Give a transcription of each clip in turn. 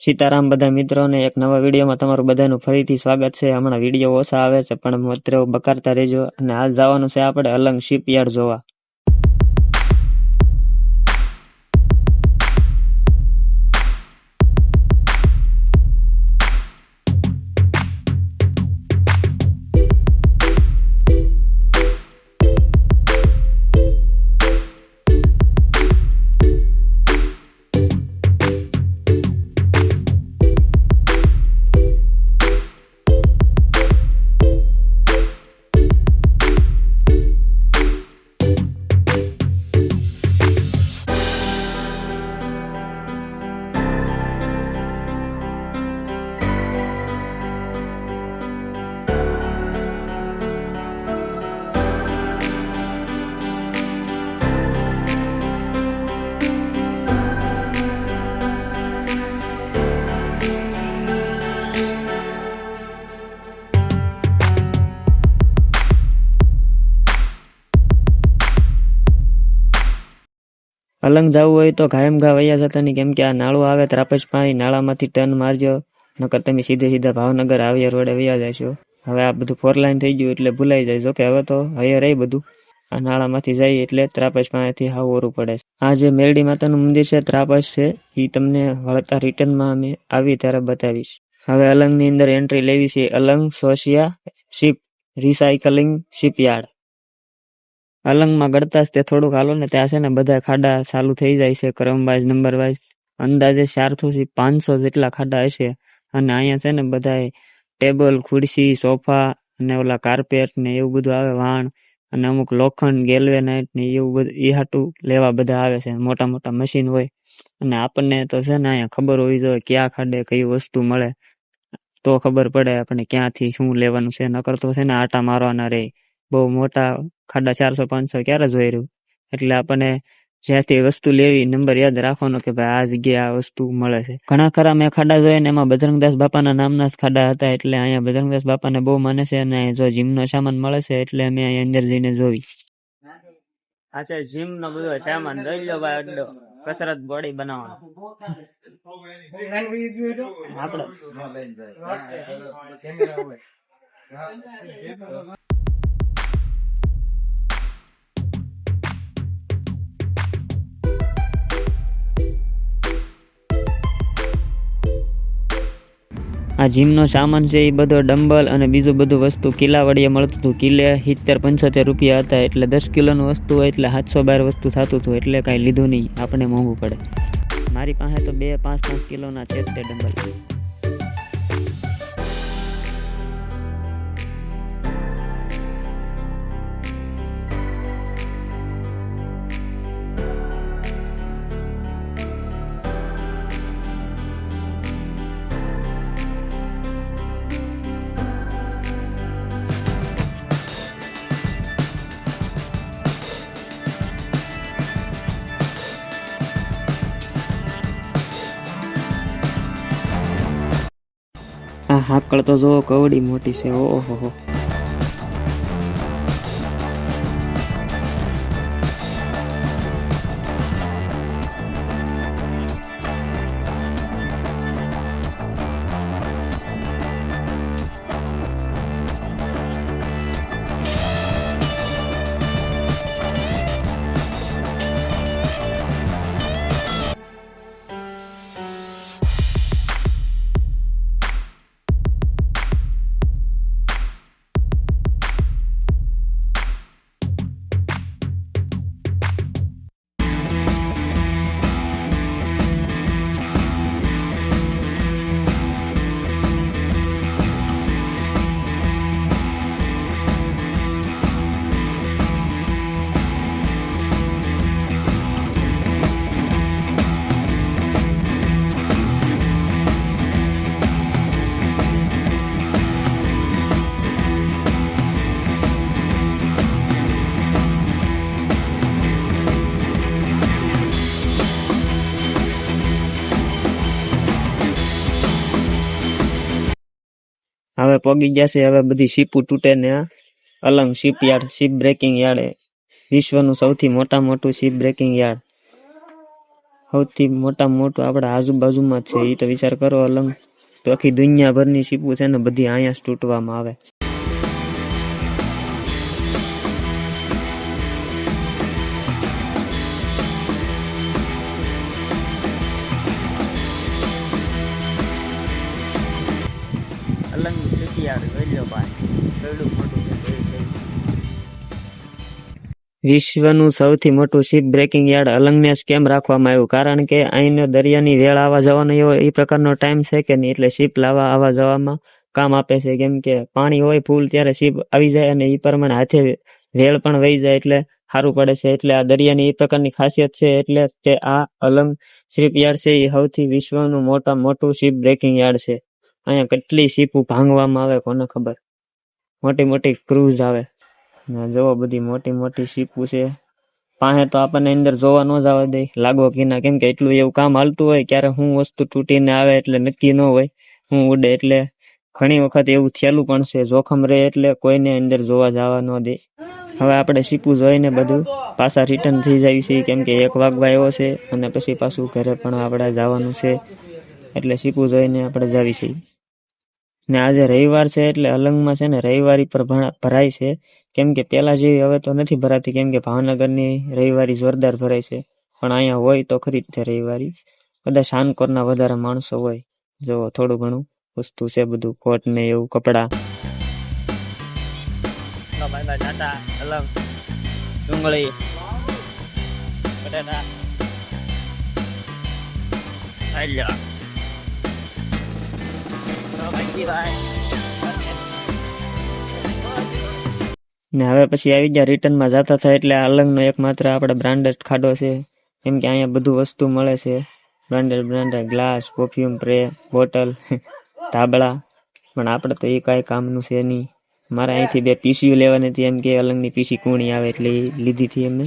સીતારામ, બધા મિત્રોને એક નવા વિડીયોમાં તમારું બધાનું ફરીથી સ્વાગત છે. હમણાં વીડિયો ઓછા આવે છે, પણ મિત્રો બકારતા રહેજો. અને આજ જવાનું છે આપણે અલંગ શિપયાર્ડ જોવા. અલંગ જવું હોય તો ઘાયમ ઘા વૈયા જતા નહીં. કેમ કે આ નાળું આવે ત્રાપજ પાણી, નાળામાંથી ટર્ન મારજો. નકર તમે સીધે સીધા ભાવનગર આવ્યા રોડે વૈયા જશો. હવે આ બધું ફોર લાઈન થઈ ગયું એટલે ભૂલાઈ જાય. જોકે હવે તો હૈયે રહી બધું. આ નાળામાંથી જાય એટલે ત્રાપજ પાણીથી હાવ ઓરું પડે છે. આ જે મેરડી માતાનું મંદિર છે, ત્રાપજ છે એ તમને વળતા રિટર્નમાં અમે આવી ત્યારે બતાવીશ. હવે અલંગની અંદર એન્ટ્રી લેવી છે અલંગ સોશિયા શિપ રિસાયકલિંગ શિપયાર્ડ અલંગમાં ગળતા તે થોડુંક હાલો ને ત્યાં છે ને બધા ખાડા ચાલુ થઈ જાય છે ક્રમ વાઇઝ નંબર વાઇઝ અંદાજે ચારસો થી પાંચસો જેટલા ખાડા હશે. અને અહીંયા છે ને બધા ટેબલ, ખુરશી, સોફા અને ઓલા કાર્પેટ ને એવું બધું આવે વાણ અને અમુક લોખંડ ગેલવેનાઇટ ને એવું બધું એ હાટું લેવા બધા આવે છે. મોટા મોટા મશીન હોય. અને આપણને તો છે ને અહીંયા ખબર હોવી જોઈએ ક્યાં ખાડે કઈ વસ્તુ મળે. તો ખબર પડે આપણે ક્યાંથી શું લેવાનું છે. નકર તો છે ને આટા મારવાના રે. બહુ મોટા ખાડા ચારસો પાંચસો ક્યારે જોઈ રહ્યું એટલે આપણને જ્યાંથી વસ્તુ લેવી નંબર યાદ રાખવાનો કે ભાઈ આ જગ્યાએ આ વસ્તુ મળે છે ઘણા ખરા મેં ખાડા જોયા ને એમાં બજરંગદાસ બાપાના નામના જ ખાડા હતા એટલે અહીંયા બજરંગદાસ બાપાને બહુ માને છે અને જો જીમનો સામાન મળે છે એટલે અમે અહીંયા અંદર જઈને જોવી આ જીમ નો બધો સામાન લઈ લો ભાઈ અડ્ડો કસરત બોડી બનાવવાનો આપણે આ જીમનો સામાન છે, એ બધો ડમ્બલ અને બીજું બધું વસ્તુ કિલ્લા વડીએ મળતું હતું. કિલ્લે સિત્તેર, પંચોતેર રૂપિયા હતા, એટલે દસ કિલોનું વસ્તુ હોય, એટલે સાતસો બાર વસ્તુ થતું હતું, એટલે કાંઈ લીધું નહીં. આપણે મોંઘું પડે. મારી પાસે તો બે, પાંચ પાંચ કિલોના છે તે ડમ્બલ આ તો જો કવડી મોટી છે ઓહો હો પોગી ગયા છે, હવે બધી શીપું તૂટે ને Alang shipyard ship breaking yard વિશ્વનું સૌથી મોટા મોટું શિપ બ્રેકિંગ યાર્ડ. સૌથી મોટા મોટું આપણા આજુબાજુમાં જ છે એ તો વિચાર કરો અલંગ. તો આખી દુનિયાભરની શીપું છે ને બધી અહીંયા જ તૂટવામાં આવે. વિશ્વનું સૌથી મોટું શિપ બ્રેકિંગ યાર્ડ અલંગને કેમ રાખવામાં આવ્યું? કારણ કે અહીંનો દરિયાની વેળ આવવા જવાનો એવો એ પ્રકારનો ટાઈમ છે કે નહીં? એટલે શિપ લાવવા આવવા જવામાં કામ આપે છે. કેમ કે પાણી હોય ફૂલ ત્યારે શિપ આવી જાય અને એ પ્રમાણે હાથે વેળ પણ વહી જાય એટલે સારું પડે છે. એટલે આ દરિયાની એ પ્રકારની ખાસિયત છે એટલે તે આ અલંગ શિપ યાર્ડ છે એ સૌથી વિશ્વનું મોટા મોટું શિપ બ્રેકિંગ યાર્ડ છે. અહીંયા કેટલી શીપો ભાંગવામાં આવે કોને ખબર? મોટી મોટી ક્રૂઝ આવે. ને જોવો બધી મોટી મોટી શીપો છે. પાસે તો આપણને અંદર જોવા ન જવા દે. લાગો કીના કેમ કે એટલું એવું કામ હાલતું હોય ક્યારે હું વસ્તુ તૂટીને આવે એટલે નક્કી ન હોય. હું ઉડે એટલે ઘણી વખત એવું થયેલું પણ છે. જોખમ રહે એટલે કોઈને અંદર જોવા જવા ન દે. હવે આપણે શીપું જોઈને બધું પાછા રિટર્ન થઈ જાય છે. કેમ કે એક વાગવા એવો છે અને પછી પાછું ઘરે પણ આપણે જવાનું છે. એટલે શીપું જોઈને આપણે જાવી છીએ ને આજે રવિવાર છે એટલે અલંગમાં છે ને રવિવારી પર ભરાય છે. કેમ કે પેલા જેવી હવે તો નથી ભરાતી, કેમ કે ભાવનગરની રવિવારી જોરદાર ભરાય છે. પણ અહીંયા હોય તો ખરી જ છે રવિવારી. બધા શાનકોરના વધારે માણસો હોય. જો થોડું ઘણું વસ્તુ છે બધું, કોટ ને એવું, કપડા. અલંગ ને હવે પછી આવી ગયા રિટર્નમાં જતા થાય એટલે આ અલંગનો એકમાત્ર આપણે બ્રાન્ડેડ ખાડો છે. કેમ કે અહીંયા બધું વસ્તુ મળે છે. Branded branded glass perfume spray bottle ધાબળા. પણ આપણે તો એ કાંઈ કામનું છે નહીં. મારે અહીંથી બે પીસીઓ લેવાની હતી એમ કે અલંગની પીસી કોણી આવે એટલે લીધી હતી એમને.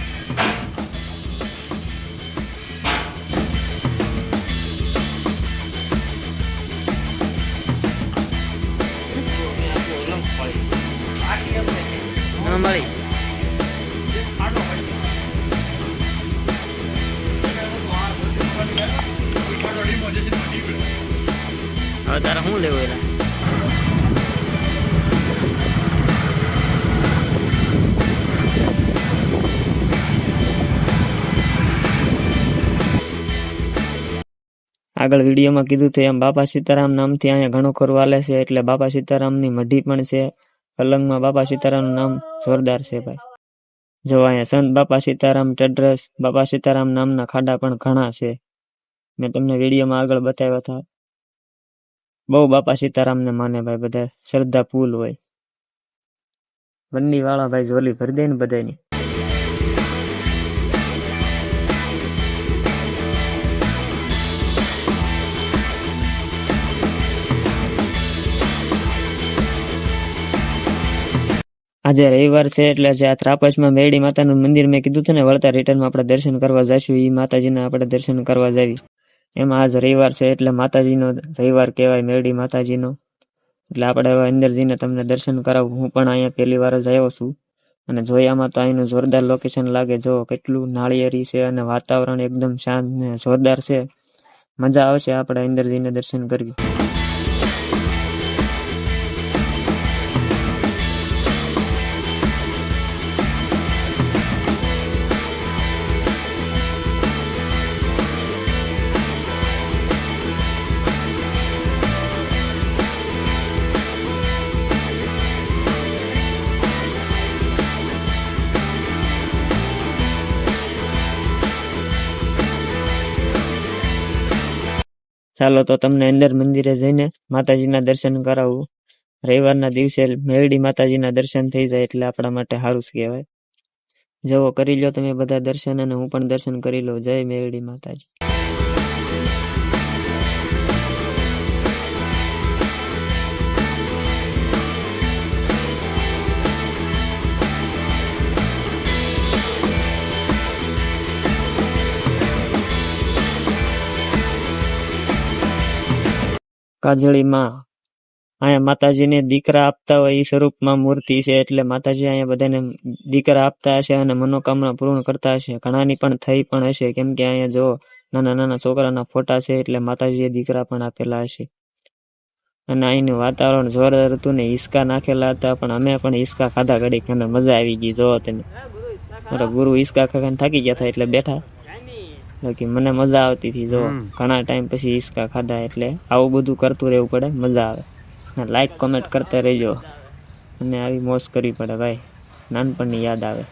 આગળ વિડીયોમાં કીધું હતું એમ બાપા સીતારામ નામથી અહીંયા ઘણો ખરું હાલે છે એટલે બાપા સીતારામની મઢી પણ છે. પલંગમાં બાપા સીતારામનું નામ જોરદાર છે ભાઈ. જો અહીંયા સંત બાપા સીતારામ ટડ્રસ, બાપા સીતારામ નામના ખાડા પણ ઘણા છે. મેં તમને વિડીયોમાં આગળ બતાવ્યા હતા. બહુ બાપા સીતારામને માને ભાઈ બધા. શ્રદ્ધા ફૂલ હોય. બંડીવાળા ભાઈ ઝોલી ભરી દે ને બધાની આજે રવિવાર છે એટલે જે આ ત્રાપસમાં મેરડી માતાનું મંદિર મેં કીધું હતું ને, વળતા રિટર્નમાં આપણે દર્શન કરવા જઈશું એ માતાજીના આપણે દર્શન કરવા જાવી. એમાં આજ રવિવાર છે એટલે માતાજીનો રવિવાર કહેવાય, મેરડી માતાજીનો. એટલે આપણે હવે અંદર તમને દર્શન કરાવું. હું પણ અહીંયા પહેલી વાર જ આવ્યો છું. અને જોયામાં તો અહીંનું જોરદાર લોકેશન લાગે. જો કેટલું નાળિયેરી છે અને વાતાવરણ એકદમ શાંત ને જોરદાર છે. મજા આવશે આપણે અંદર દર્શન કરવી ચાલો તો તમને અંદર મંદિરે જઈને માતાજીના દર્શન કરાવું. રવિવારના દિવસે મેરડી માતાજીના દર્શન થઈ જાય એટલે આપણા માટે સારું જ કહેવાય. જવો કરી લો તમે બધા દર્શન અને હું પણ દર્શન કરી લઉં. જય મેરડી માતાજી. કાજળીમાં. અહીંયા માતાજીને દીકરા આપતા હોય એ સ્વરૂપમાં મૂર્તિ છે, એટલે માતાજી અહીંયા બધાને દીકરા આપતા હશે અને મનોકામના પૂર્ણ કરતા હશે. ઘણાની પણ થઈ પણ હશે, કેમ કે અહીંયા જો નાના નાના છોકરાના ફોટા છે, એટલે માતાજીએ દીકરા પણ આપેલા હશે. અને અહીંનું વાતાવરણ જોરદાર હતું ને હિસકા નાખેલા હતા, પણ અમે પણ હિસકા ખાધા ઘડીક અને મજા આવી ગઈ, જોવો તેને મારા ગુરુ હિસકા ખાખાને થાકી ગયા હતા એટલે બેઠા. બાકી મને મજા આવતી હતી જો. ઘણા ટાઈમ પછી હિસકા ખાધા એટલે આવું બધું કરતું રહેવું પડે મજા આવે. લાઈક કોમેન્ટ કરતા રહેજો. અને આવી મોજ કરવી પડે ભાઈ. નાનપણની યાદ આવે.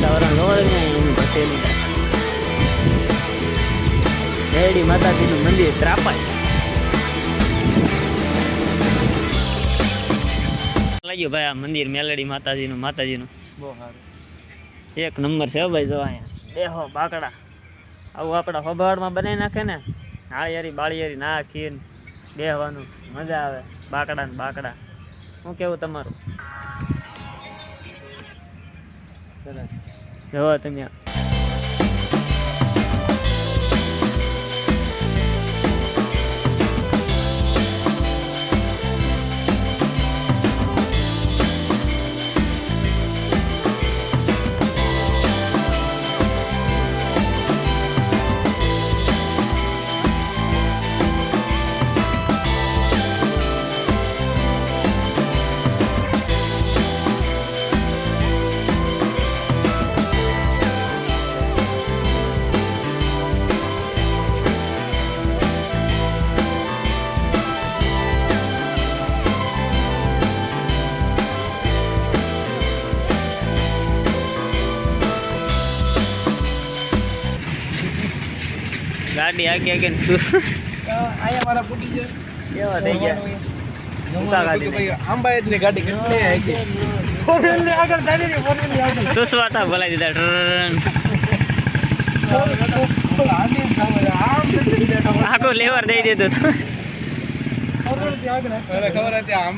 વાતાવરણ જોવે ને એનું બસેલી રેડી માતાજીનું મંદિર ત્રાપાય. લાગ્યું ભાઈ આ મંદિર મેલડી માતાજીનું માતાજીનું. બહુ સારું. એક નંબર છે ભાઈ જો અહીંયા. દેહો બાકડા. આવું આપણા હોબાળમાં બનાવી નાખે ને હાળિયારી બાળિયારી નાખીને બેહવાનું. મજા આવે. બાકડા ને બાકડા. શું કેવું તમારું? સરસ જોવો તમે ગાડી આગે આગે ને શું? અહીંયા મારા ફૂટી છે કેવા થઈ ગયા? ગાડી કેટલી સુસવાટા બોલાવી દીધા આખું લેવર દઈ દીધું. ખબર હતી આમ